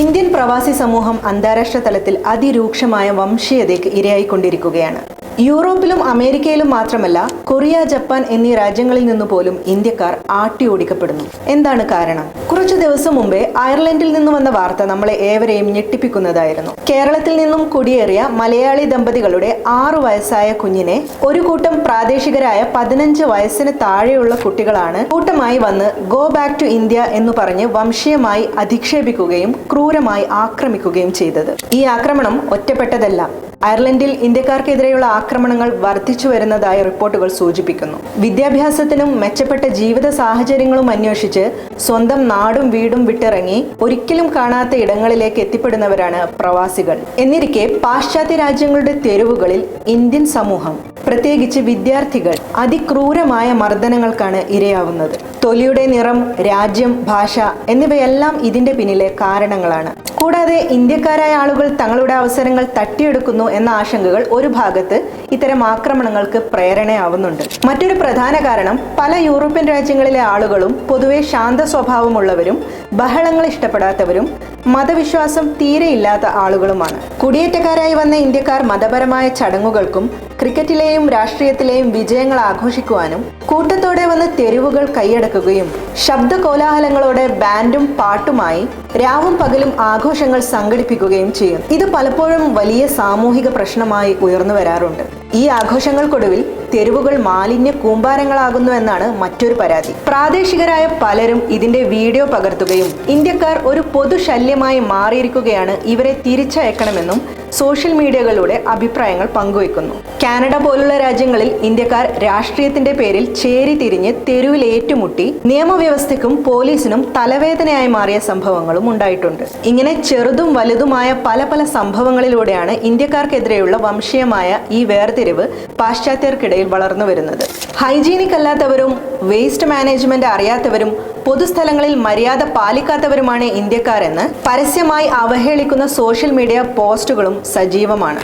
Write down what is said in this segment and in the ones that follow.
Indian പ്രവാസി സമൂഹം അന്താരാഷ്ട്ര തലത്തിൽ അതിരൂക്ഷമായ വംശീയതയ്ക്ക് ഇരയായിക്കൊണ്ടിരിക്കുകയാണ്. യൂറോപ്പിലും അമേരിക്കയിലും മാത്രമല്ല കൊറിയ ജപ്പാൻ എന്നീ രാജ്യങ്ങളിൽ നിന്ന് പോലും ഇന്ത്യക്കാർ ആട്ടി ഓടിക്കപ്പെടുന്നു എന്താണ് കാരണം? കുറച്ചു ദിവസം മുമ്പേ അയർലൻഡിൽ നിന്ന് വന്ന വാർത്ത നമ്മളെ ഏവരെയും ഞെട്ടിപ്പിക്കുന്നതായിരുന്നു. കേരളത്തിൽ നിന്നും കുടിയേറിയ മലയാളി ദമ്പതികളുടെ ആറു വയസ്സായ കുഞ്ഞിനെ ഒരു കൂട്ടം പ്രാദേശികരായ പതിനഞ്ച് വയസ്സിന് താഴെയുള്ള കുട്ടികളാണ് കൂട്ടമായി വന്ന് ഗോ ബാക്ക് ടു ഇന്ത്യ എന്ന് പറഞ്ഞ് വംശീയമായി അധിക്ഷേപിക്കുകയും ക്രൂരമായി ആക്രമിക്കുകയും ചെയ്തത്. ഈ ആക്രമണം ഒറ്റപ്പെട്ടതല്ല. അയർലൻഡിൽ ഇന്ത്യക്കാർക്കെതിരെയുള്ള ആക്രമണങ്ങൾ വർദ്ധിച്ചു വരുന്നതായി റിപ്പോർട്ടുകൾ സൂചിപ്പിക്കുന്നു. വിദ്യാഭ്യാസത്തിനും മെച്ചപ്പെട്ട ജീവിത സാഹചര്യങ്ങളും അന്വേഷിച്ച് സ്വന്തം നാടും വീടും വിട്ടിറങ്ങി ഒരിക്കലും കാണാത്ത ഇടങ്ങളിലേക്ക് എത്തിപ്പെടുന്നവരാണ് പ്രവാസികൾ. എന്നിരിക്കെ പാശ്ചാത്യ രാജ്യങ്ങളുടെ തെരുവുകളിൽ ഇന്ത്യൻ സമൂഹം പ്രത്യേകിച്ച് വിദ്യാർത്ഥികൾ അതിക്രൂരമായ മർദ്ദനങ്ങൾക്കാണ് ഇരയാവുന്നത്. തൊലിയുടെ നിറം രാജ്യം ഭാഷ എന്നിവയെല്ലാം ഇതിന്റെ പിന്നിലെ കാരണങ്ങളാണ്. കൂടാതെ ഇന്ത്യക്കാരായ ആളുകൾ തങ്ങളുടെ അവസരങ്ങൾ തട്ടിയെടുക്കുന്നു എന്ന ആശങ്കകൾ ഒരു ഭാഗത്ത് ഇത്തരം ആക്രമണങ്ങൾക്ക് പ്രേരണയാവുന്നുണ്ട്. മറ്റൊരു പ്രധാന കാരണം പല യൂറോപ്യൻ രാജ്യങ്ങളിലെ ആളുകളും പൊതുവെ ശാന്ത സ്വഭാവമുള്ളവരും ബഹളങ്ങൾ ഇഷ്ടപ്പെടാത്തവരും മതവിശ്വാസം തീരെയില്ലാത്ത ആളുകളുമാണ്. കുടിയേറ്റക്കാരായി വന്ന ഇന്ത്യക്കാർ മതപരമായ ചടങ്ങുകൾക്കും ക്രിക്കറ്റിലെയും രാഷ്ട്രീയത്തിലെയും വിജയങ്ങൾ ആഘോഷിക്കുവാനും കൂട്ടത്തോടെ വന്ന് തെരുവുകൾ കൈയടക്കുകയും ശബ്ദ കോലാഹലങ്ങളോടെ ബാൻഡും പാട്ടുമായി രാവും പകലും ആഘോഷങ്ങൾ സംഘടിപ്പിക്കുകയും ചെയ്യും. ഇത് പലപ്പോഴും വലിയ സാമൂഹിക പ്രശ്നമായി ഉയർന്നു വരാറുണ്ട്. ഈ ആഘോഷങ്ങൾക്കൊടുവിൽ തെരുവുകൾ മാലിന്യ കൂമ്പാരങ്ങളാകുന്നു എന്നാണ് മറ്റൊരു പരാതി. പ്രാദേശികരായ പലരും ഇതിന്റെ വീഡിയോ പകർത്തുകയും ഇന്ത്യക്കാർ ഒരു പൊതുശല്യമായി മാറിയിരിക്കുകയാണ് ഇവരെ തിരിച്ചയക്കണമെന്നും സോഷ്യൽ മീഡിയകളിലൂടെ അഭിപ്രായങ്ങൾ പങ്കുവെക്കുന്നു കാനഡ പോലുള്ള രാജ്യങ്ങളിൽ ഇന്ത്യക്കാർ രാഷ്ട്രീയത്തിന്റെ പേരിൽ ചേരി തിരിഞ്ഞ് തെരുവിൽ ഏറ്റുമുട്ടി നിയമവ്യവസ്ഥയ്ക്കും പോലീസിനും തലവേദനയായി മാറിയ സംഭവങ്ങളും ഉണ്ടായിട്ടുണ്ട്. ഇങ്ങനെ ചെറുതും വലുതുമായ പല പല സംഭവങ്ങളിലൂടെയാണ് ഇന്ത്യക്കാർക്കെതിരെയുള്ള വംശീയമായ ഈ വേർതിരിവ് പാശ്ചാത്യർക്കിടയിൽ വളർന്നു വരുന്നത്. ഹൈജീനിക് അല്ലാത്തവരും വേസ്റ്റ് മാനേജ്മെന്റ് അറിയാത്തവരും പൊതുസ്ഥലങ്ങളിൽ മര്യാദ പാലിക്കാത്തവരുമാണ് ഇന്ത്യക്കാരെന്ന് പരസ്യമായി അവഹേളിക്കുന്ന സോഷ്യൽ മീഡിയ പോസ്റ്റുകളും സജീവമാണ്.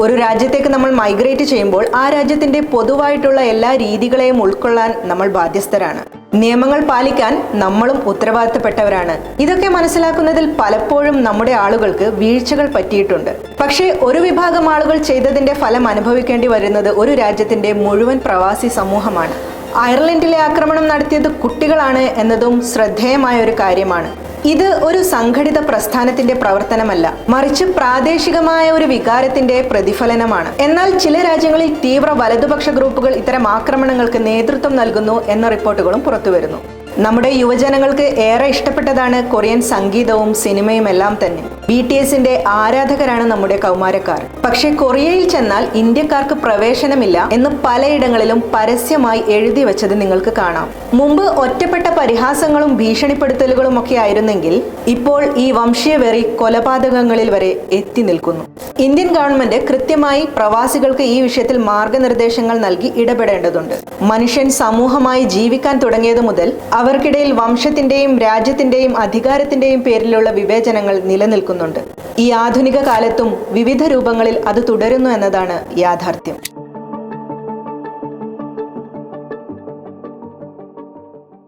ഒരു രാജ്യത്തേക്ക് നമ്മൾ മൈഗ്രേറ്റ് ചെയ്യുമ്പോൾ ആ രാജ്യത്തിന്റെ പൊതുവായിട്ടുള്ള എല്ലാ രീതികളെയും ഉൾക്കൊള്ളാൻ നമ്മൾ ബാധ്യസ്ഥരാണ്. നിയമങ്ങൾ പാലിക്കാൻ നമ്മളും ഉത്തരവാദിത്തപ്പെട്ടവരാണ്. ഇതൊക്കെ മനസ്സിലാക്കുന്നതിൽ പലപ്പോഴും നമ്മുടെ ആളുകൾക്ക് വീഴ്ചകൾ പറ്റിയിട്ടുണ്ട്. പക്ഷേ ഒരു വിഭാഗം ആളുകൾ ചെയ്തതിന്റെ ഫലം അനുഭവിക്കേണ്ടി വരുന്നത് ഒരു രാജ്യത്തിന്റെ മുഴുവൻ പ്രവാസി സമൂഹമാണ്. അയർലൻഡിലെ ആക്രമണം നടത്തിയത് കുട്ടികളാണ് എന്നതും ശ്രദ്ധേയമായ ഒരു കാര്യമാണ്. ഇത് ഒരു സംഘടിത പ്രസ്ഥാനത്തിന്റെ പ്രവർത്തനമല്ല മറിച്ച് പ്രാദേശികമായ ഒരു വികാരത്തിന്റെ പ്രതിഫലനമാണ്. എന്നാൽ ചില രാജ്യങ്ങളിൽ തീവ്ര വലതുപക്ഷ ഗ്രൂപ്പുകൾ ഇത്തരം ആക്രമണങ്ങൾക്ക് നേതൃത്വം നൽകുന്നു എന്ന റിപ്പോർട്ടുകളും പുറത്തുവരുന്നു. നമ്മുടെ യുവജനങ്ങൾക്ക് ഏറെ ഇഷ്ടപ്പെട്ടതാണ് കൊറിയൻ സംഗീതവും സിനിമയും എല്ലാം തന്നെ. ബി ടി എസിന്റെ ആരാധകരാണ് നമ്മുടെ കൗമാരക്കാർ. പക്ഷെ കൊറിയയിൽ ചെന്നാൽ ഇന്ത്യക്കാർക്ക് പ്രവേശനമില്ല എന്ന് പലയിടങ്ങളിലും പരസ്യമായി എഴുതി വെച്ചത് നിങ്ങൾക്ക് കാണാം. മുമ്പ് ഒറ്റപ്പെട്ട പരിഹാസങ്ങളും ഭീഷണിപ്പെടുത്തലുകളും ഒക്കെ ആയിരുന്നെങ്കിൽ ഇപ്പോൾ ഈ വംശീയ വെറി കൊലപാതകങ്ങളിൽ വരെ എത്തി നിൽക്കുന്നു. ഇന്ത്യൻ ഗവൺമെന്റ് കൃത്യമായി പ്രവാസികൾക്ക് ഈ വിഷയത്തിൽ മാർഗനിർദ്ദേശങ്ങൾ നൽകി ഇടപെടേണ്ടതുണ്ട്. മനുഷ്യൻ സമൂഹമായി ജീവിക്കാൻ തുടങ്ങിയത് മുതൽ അവർക്കിടയിൽ വംശത്തിന്റെയും രാജ്യത്തിന്റെയും അധികാരത്തിന്റെയും പേരിലുള്ള വിവേചനങ്ങൾ നിലനിൽക്കുന്നുണ്ട്. ഈ ആധുനിക കാലത്തും വിവിധ രൂപങ്ങളിൽ അത് തുടരുന്നു എന്നതാണ് യാഥാർത്ഥ്യം.